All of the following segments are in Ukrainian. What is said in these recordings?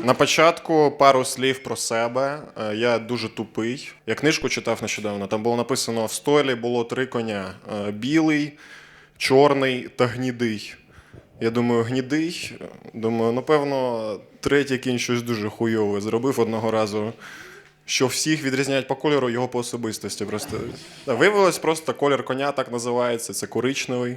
На початку пару слів про себе. Е, Я дуже тупий. Я книжку читав нещодавно. Там було написано: в столі було три коня: Е, білий, чорний та гнідий. Я думаю, гнідий. Думаю, напевно, третій кінь щось дуже хуйове зробив одного разу. Що всіх відрізняють по кольору його по особистості. Просто виявилось, просто колір коня так називається, це коричневий.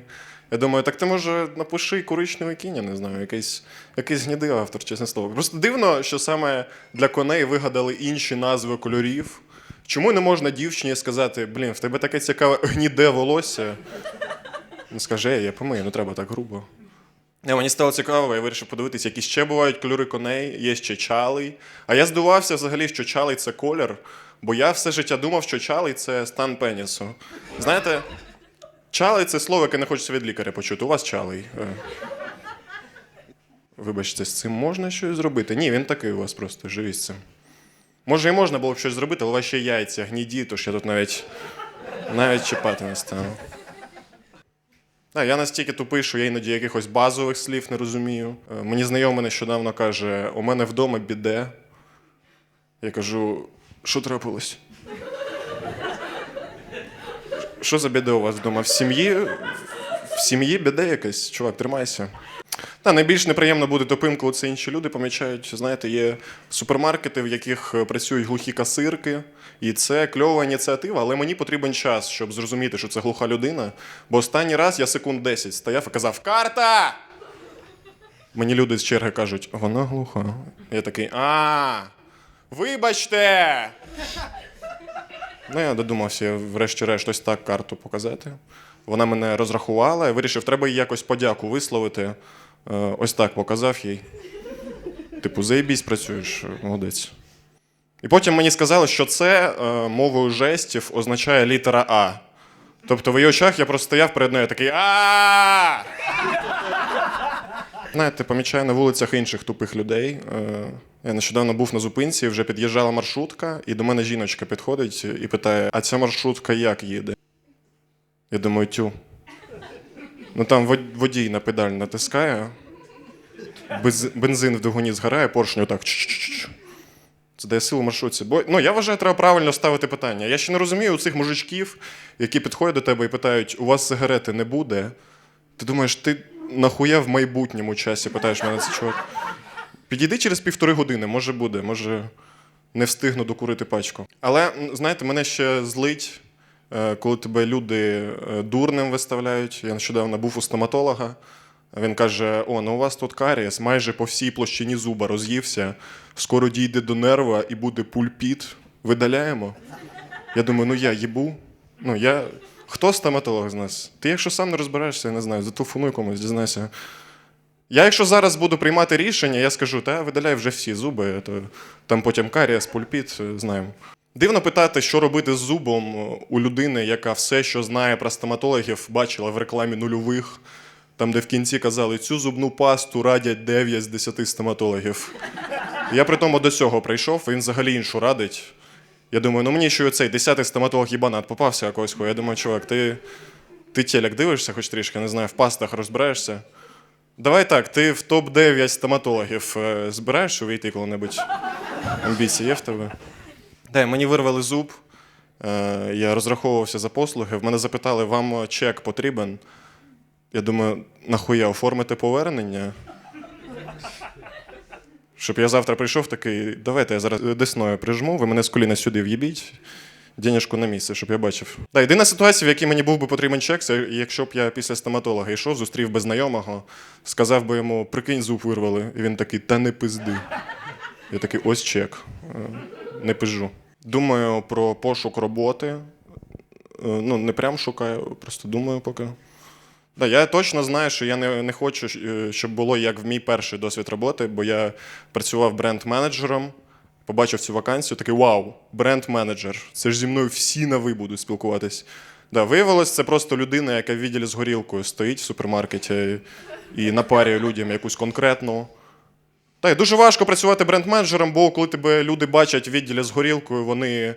Я думаю, так ти може напиши коричневий кінь, я не знаю, якийсь, якийсь гнідий автор, чесне слово. Просто дивно, що саме для коней вигадали інші назви кольорів. Чому не можна дівчині сказати, блін, в тебе таке цікаве гніде волосся? Ну, скажи, я помию, не треба так грубо. Не, мені стало цікаво, я вирішив подивитися, які ще бувають кольори коней, є ще чалий. А я здивувався взагалі, що чалий це колір, бо я все життя думав, що чалий це стан пенісу. Знаєте, чалий це слово, яке не хочеться від лікаря почути. У вас чалий. Е. Вибачте, з цим можна щось зробити? Ні, він такий у вас просто, живіть з цим. Може, і можна було б щось зробити, але ще яйця гніді, тож я тут навіть, навіть чіпати не стану. Так, я настільки тупий, що я іноді якихось базових слів не розумію. Е, Мені знайомий нещодавно каже: у мене вдома біде. Я кажу, що трапилось? Що за біде у вас вдома? В сім'ї? В сім'ї біде якась? Чувак, тримайся. Та, найбільш неприємно буде тупим, коли це інші люди помічають. Знаєте, є супермаркети, в яких е, працюють глухі касирки, і це кльова ініціатива, але мені потрібен час, щоб зрозуміти, що це глуха людина. Бо останній раз я секунд 10 стояв і казав: Карта! Мені люди з черги кажуть, вона глуха. Я такий, а, вибачте! Ну, я додумався, врешті-решт ось так карту показати. Вона мене розрахувала, я вирішив, треба їй якось подяку висловити. Е, Ось так показав їй. Типу, заєбісь працюєш, молодець. І потім мені сказали, що це е, мовою жестів означає літера А. Тобто в її очах я просто стояв перед нею такий а Знаєте, помічаю на вулицях інших тупих людей. Е, Я нещодавно був на зупинці, вже під'їжджала маршрутка, і до мене жіночка підходить і питає: а ця маршрутка як їде? Я думаю, тю. Ну там водій на педаль натискає, бензин в двигуні згорає, поршню так. Це дає силу маршрутці. Бо ну, я вважаю, треба правильно ставити питання. Я ще не розумію у цих мужичків, які підходять до тебе і питають: у вас сигарети не буде. Ти думаєш, ти нахуя в майбутньому часі питаєш мене це чувак? Підійди через півтори години, може буде, може не встигну докурити пачку. Але знаєте, мене ще злить, коли тебе люди е, дурним виставляють. Я нещодавно був у стоматолога. Він каже: О, ну у вас тут карієс майже по всій площині зуба роз'ївся, скоро дійде до нерва і буде пульпіт. Видаляємо. Я думаю, ну я їбу. Ну я. Хто стоматолог з нас? Ти, якщо сам не розбираєшся, я не знаю, зателефонуй комусь, дізнайся. Я, якщо зараз буду приймати рішення, я скажу, та видаляй вже всі зуби, то там потім карієс, пульпіт, е, знаємо. Дивно питати, що робити з зубом е, у людини, яка все, що знає про стоматологів, бачила в рекламі нульових, там, де в кінці казали, цю зубну пасту радять 9 з 10 стоматологів. Я при тому до цього прийшов, він взагалі іншу радить. Я думаю, ну мені ще й оцей десятий стоматолог їбанат попався якогось. хуя. Я думаю, чувак, ти, ти телек дивишся, хоч трішки, не знаю, в пастах розбираєшся. Давай так, ти в топ-9 стоматологів е, збираєшся увійти коли-небудь? Амбіції є в тебе? Дай, мені вирвали зуб. Е, Я розраховувався за послуги. В мене запитали, вам чек потрібен? Я думаю, нахуя оформити повернення? Щоб я завтра прийшов такий, давайте я зараз десною прижму, ви мене з коліна сюди в'їбіть, денежку на місце, щоб я бачив. Да, єдина ситуація, в якій мені був би потрібен чек, це якщо б я після стоматолога йшов, зустрів би знайомого, сказав би йому, прикинь, зуб вирвали. І він такий, та не пизди. Я такий, ось чек. Е, Не пижу. Думаю про пошук роботи. Е, Ну, не прям шукаю, просто думаю поки. Да, я точно знаю, що я не, не хочу, е, щоб було як в мій перший досвід роботи, бо я працював бренд-менеджером, побачив цю вакансію, такий вау, бренд-менеджер. Це ж зі мною всі на ви будуть спілкуватись. Да, виявилось, це просто людина, яка в відділі з горілкою стоїть в супермаркеті і напарює людям якусь конкретну. Так, дуже важко працювати бренд-менеджером, бо коли тебе люди бачать в відділі з горілкою, вони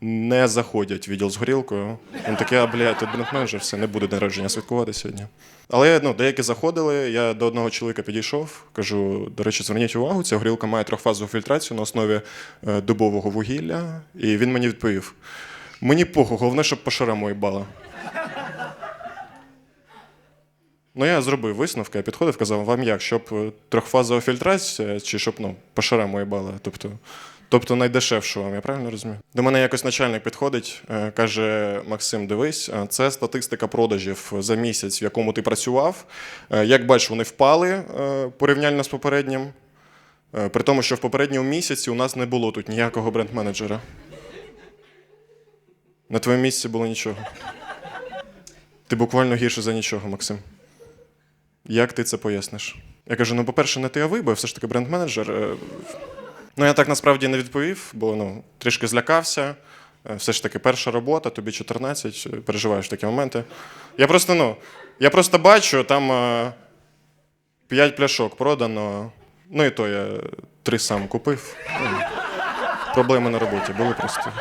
не заходять в відділ з горілкою. Він такий, а бля, тут бренд-менеджер, все, не буде народження святкувати сьогодні. Але ну, деякі заходили. Я до одного чоловіка підійшов, кажу: до речі, зверніть увагу, ця горілка має трьохфазову фільтрацію на основі е, дубового вугілля. І він мені відповів: мені похуй, головне, щоб по шарам їбала. Ну, я зробив висновки, я підходив, казав, вам як, щоб е, трьохфазова фільтрація, чи щоб ну, по шарам уїбала? Тобто, тобто найдешевшу вам, я правильно розумію? До мене якось начальник підходить, е, каже: Максим, дивись, е, це статистика продажів за місяць, в якому ти працював. Е, Як бачиш, вони впали е, порівняльно з попереднім. Е, При тому, що в попередньому місяці у нас не було тут ніякого бренд-менеджера. На твоєму місці було нічого. Ти буквально гірше за нічого, Максим. Як ти це поясниш? Я кажу: ну, по-перше, не ти, а ви, бо я все ж таки бренд-менеджер. Е, Ну, я так насправді не відповів, бо ну, трішки злякався. Е, Все ж таки, перша робота, тобі 14, е, переживаєш такі моменти. Я просто, ну, я просто бачу, там е, 5 пляшок продано. Ну і то я три сам купив. Ну, проблеми на роботі були просто.